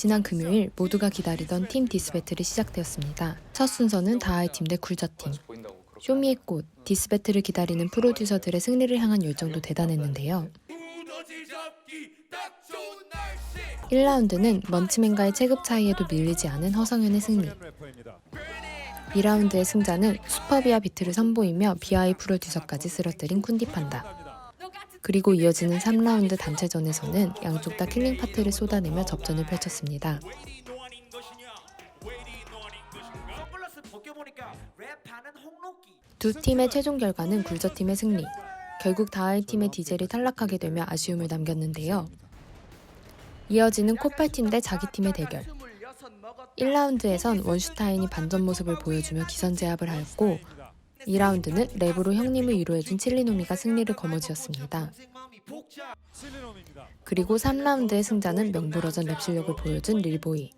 지난 금요일 모두가 기다리던 팀 디스배틀이 시작되었습니다. 첫 순서는 다하이 팀 대 굴자 팀. 쇼미의 꽃, 디스배틀을 기다리는 프로듀서들의 승리를 향한 열정도 대단했는데요. 1라운드는 먼치맨과의 체급 차이에도 밀리지 않은 허성현의 승리. 2라운드의 승자는 슈퍼비아 비트를 선보이며 비아이 프로듀서까지 쓰러뜨린 쿤디판다. 그리고 이어지는 3라운드 단체전에서는 양쪽 다 킬링 파트를 쏟아내며 접전을 펼쳤습니다. 두 팀의 최종 결과는 굴저 팀의 승리. 결국 다하이 팀의 디젤이 탈락하게 되며 아쉬움을 남겼는데요. 이어지는 코팔 팀 대 자기 팀의 대결. 1라운드에선 원슈타인이 반전 모습을 보여주며 기선 제압을 하였고 2라운드는 랩으로 형님을 위로해준 칠리노미가 승리를 거머쥐었습니다. 그리고 3라운드의 승자는 명불허전 랩 실력을 보여준 릴보이.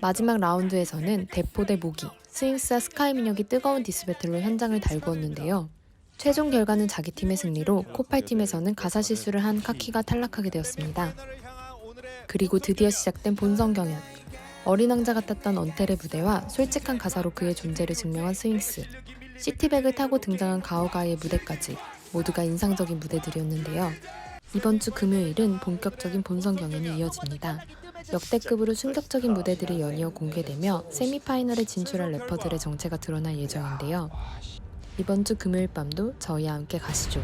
마지막 라운드에서는 대포 대 모기, 스윙스와 스카이 민혁이 뜨거운 디스 배틀로 현장을 달구었는데요. 최종 결과는 자기 팀의 승리로 코팔 팀에서는 가사 실수를 한 카키가 탈락하게 되었습니다. 그리고 드디어 시작된 본성 경연. 어린 왕자 같았던 언텔의 무대와 솔직한 가사로 그의 존재를 증명한 스윙스. 시티백을 타고 등장한 가오가이의 무대까지 모두가 인상적인 무대들이었는데요. 이번 주 금요일은 본격적인 본성 경연이 이어집니다. 역대급으로 충격적인 무대들이 연이어 공개되며 세미파이널에 진출할 래퍼들의 정체가 드러날 예정인데요. 이번 주 금요일 밤도 저희와 함께 가시죠.